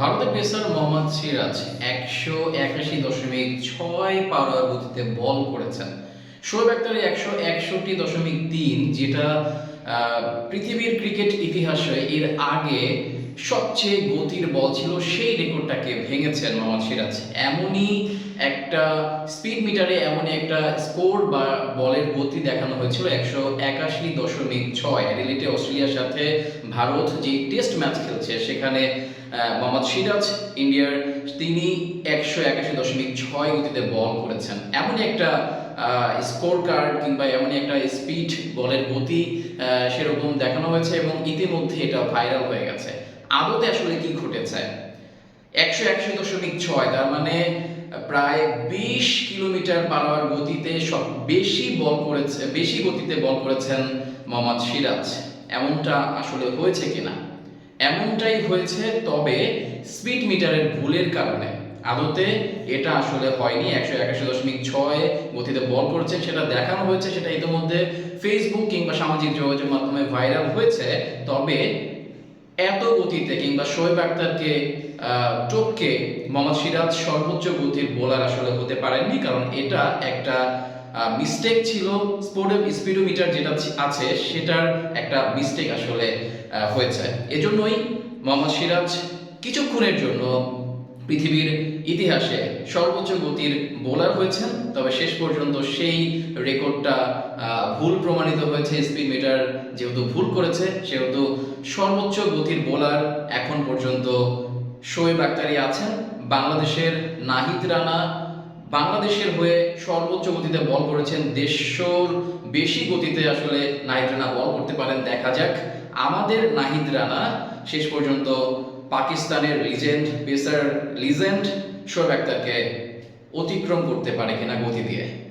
ভারতের পেসার মোহাম্মদ সিরাজ একশো একাশি দশমিক ছয় পাওয়ার গতিতে বল করেছেন। শোয়েব আক্তার একশো একষট্টি দশমিক তিন, যেটা পৃথিবীর ক্রিকেট ইতিহাসে এর আগে সবচেয়ে গতির বল ছিল সেই রেকর্ডটাকে ভেঙেছেন মোহাম্মদ সিরাজ। এমনই একটা স্পিড মিটারে এমনই একটা স্কোর বা বলের গতি দেখানো হয়েছিল একশো একাশি দশমিক ছয়। অ্যাডিলেটে অস্ট্রেলিয়ার সাথে ভারত যে টেস্ট ম্যাচ খেলছে, সেখানে মোহাম্মদ সিরাজ, ইন্ডিয়ার তিনি একশো একাশি দশমিক ছয় গতিতে বল করেছেন। এমনই একটা স্কোর কার্ড কিংবা এমনই একটা স্পিড বলের গতি সেরকম দেখানো হয়েছে এবং ইতিমধ্যে এটা ভাইরাল হয়ে গেছে। আদতে আসলে কি ঘটেছে? একশো একশো দশমিক ছয়, তার মানে প্রায় বিশ কিলোমিটার পার গতিতে সব বেশি বল করেছে, বেশি গতিতে বল করেছেন মোহাম্মদ সিরাজ। এমনটা আসলে হয়েছে কিনা? এমনটাই হয়েছে, তবে স্পিড মিটারের ভুলের কারণে। আদতে এটা আসলে হয়নি, একশো একাশি দশমিক ছয় গতিতে বল করেছেন সেটা দেখানো হয়েছে, সেটা ইতিমধ্যে ফেসবুক কিংবা সামাজিক যোগাযোগ মাধ্যমে ভাইরাল হয়েছে। তবে এত গতিতে কিংবা শোয়েব আক্তারকে টপকে মোহাম্মদ সিরাজ সর্বোচ্চ গতির বোলার আসলে হতে পারেননি, কারণ এটা একটা মিস্টেক ছিল স্পোর্টের স্পিডোমিটার যেটা আছে, সেটার একটা মিস্টেক আসলে হয়েছে। এজন্যই মোহাম্মদ সিরাজ কিছুক্ষণের জন্য পৃথিবীর ইতিহাসে সর্বোচ্চ গতির বোলার হয়েছেন, তবে শেষ পর্যন্ত সেই রেকর্ডটা ভুল প্রমাণিত হয়েছে স্পিড মিটার যেহেতু ভুল করেছে, সেহেতু সর্বোচ্চ গতির বোলার এখন পর্যন্ত শোয়েব আক্তারি আছেন। বাংলাদেশের নাহিদ রানা বাংলাদেশের হয়ে সর্বোচ্চ গতিতে বল করেছেন, দেড়শোর বেশি গতিতে আসলে নাহিদ রানা বল করতে পারেন, দেখা যাক। আমাদের নাহিদ রানা শেষ পর্যন্ত পাকিস্তানের লিজেন্ড পেসার লিজেন্ড শোয়েব আক্তারকে অতিক্রম করতে পারে কিনা গতি দিয়ে।